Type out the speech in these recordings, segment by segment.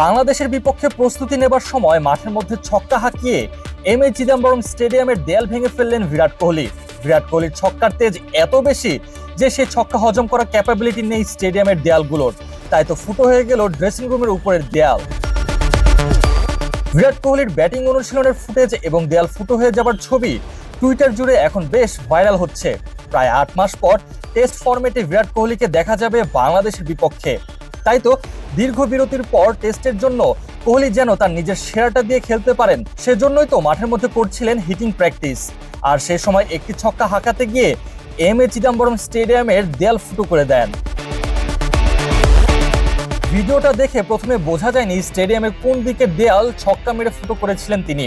বাংলাদেশের বিপক্ষে প্রস্তুতি নেবার সময় মাঠের মধ্যে ছক্কা হাঁকিয়ে এম এ চিদম্বরম স্টেডিয়ামের দেয়াল ভেঙে ফেললেন বিরাট কোহলি। বিরাট কোহলির ছক্কার তেজ এত বেশি যে সে ছক্কা হজম করার ক্যাপাবিলিটি নেই স্টেডিয়ামের দেয়ালগুলোর। তাই তো ফুটো হয়ে গেল ড্রেসিং রুমের উপরের দেয়াল। বিরাট কোহলির ব্যাটিং অনুশীলনের ফুটেজ এবং দেয়াল ফুটো হয়ে যাবার ছবি টুইটার জুড়ে এখন বেশ ভাইরাল হচ্ছে। প্রায় আট মাস পর টেস্ট ফরম্যাটে বিরাট কোহলিকে দেখা যাবে বাংলাদেশের বিপক্ষে। তাই তো দীর্ঘ বিরতির পর টেস্টের জন্য কোহলি যেন তার নিজের সেরাটা দিয়ে খেলতে পারেন, সেজন্যই তো মাঠের মধ্যে করছিলেন হিটিং প্র্যাকটিস। আর সে সময় একটি ছক্কা হাঁকাতে গিয়ে এম এ চিদম্বরম স্টেডিয়ামের দেয়াল ফুটো করে দেন। ভিডিওটা দেখে প্রথমে বোঝা যায়নি স্টেডিয়ামের কোন দিকে দেয়াল ছক্কা মেরে ফুটো করেছিলেন তিনি।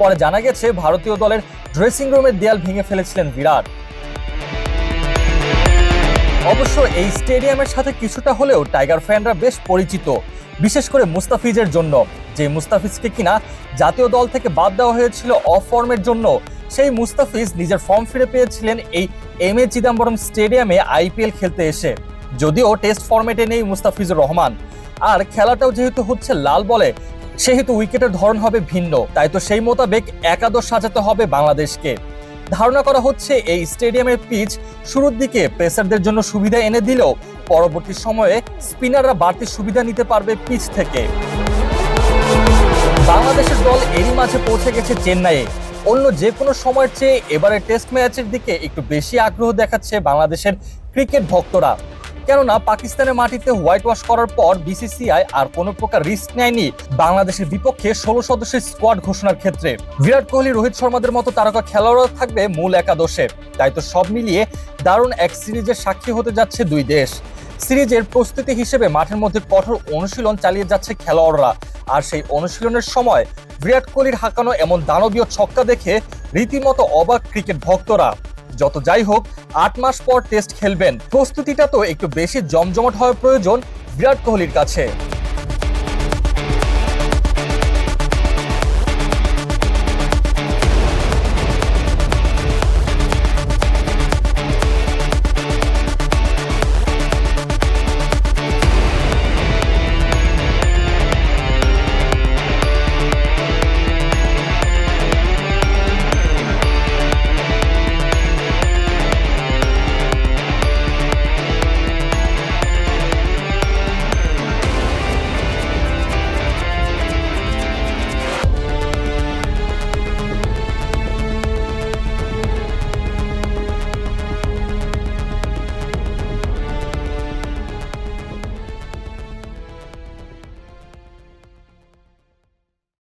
পরে জানা গেছে, ভারতীয় দলের ড্রেসিং রুমের দেয়াল ভেঙে ফেলেছিলেন বিরাট। অবশ্য এই স্টেডিয়ামের সাথে কিছুটা হলেও টাইগার ফ্যানরা বেশ পরিচিত, বিশেষ করে মুস্তাফিজের জন্য। যে মুস্তাফিজকে কিনা জাতীয় দল থেকে বাদ দেওয়া হয়েছিল অফ ফর্মের জন্য, সেই মুস্তাফিজ নিজের ফর্ম ফিরে পেয়েছিলেন এই এম এ চিদম্বরম স্টেডিয়ামে আইপিএল খেলতে এসে। যদিও টেস্ট ফরম্যাটে নেই মুস্তাফিজুর রহমান। আর খেলাটাও যেহেতু হচ্ছে লাল বলে, সেহেতু উইকেটের ধরন হবে ভিন্ন। তাই তো সেই মোতাবেক একাদশ সাজাতে হবে বাংলাদেশকে। ধারণা করা হচ্ছে এই স্টেডিয়ামের পিচ শুরুর দিকে পেসারদের জন্য সুবিধা এনে দিলেও পরবর্তী সময়ে স্পিনাররা বাড়তি সুবিধা নিতে পারবে পিচ থেকে। বাংলাদেশের দল এরই মাঝে পৌঁছে গেছে চেন্নাইয়ে। অন্য যে কোনো সময়ের চেয়ে এবারে টেস্ট ম্যাচের দিকে একটু বেশি আগ্রহ দেখাচ্ছে বাংলাদেশের ক্রিকেট ভক্তরা। কেননা পাকিস্তানের মাটিতে হোয়াইট ওয়াশ করার পর বিসিসিআই আর কোনো প্রকার রিস্ক নেয়নি বাংলাদেশের বিপক্ষে ষোলো সদস্যের স্কোয়াড ঘোষণার ক্ষেত্রে। বিরাট কোহলি, রোহিত শর্মাদের মতো তারকা খেলোয়াড়রা থাকবে মূল একাদশে। তাই তো সব মিলিয়ে দারুণ এক সিরিজের সাক্ষী হতে যাচ্ছে দুই দেশ। সিরিজের প্রস্তুতি হিসেবে মাঠের মধ্যে কঠোর অনুশীলন চালিয়ে যাচ্ছে খেলোয়াড়রা। আর সেই অনুশীলনের সময় বিরাট কোহলির হাঁকানো এমন দানবীয় ছক্কা দেখে রীতিমতো অবাক ক্রিকেট ভক্তরা। যত যাই হোক, আট মাস পর টেস্ট খেলবেন। প্রস্তুতিটা তো একটু বেশি জমজমাট হওয়ার প্রয়োজন বিরাট কোহলির কাছে।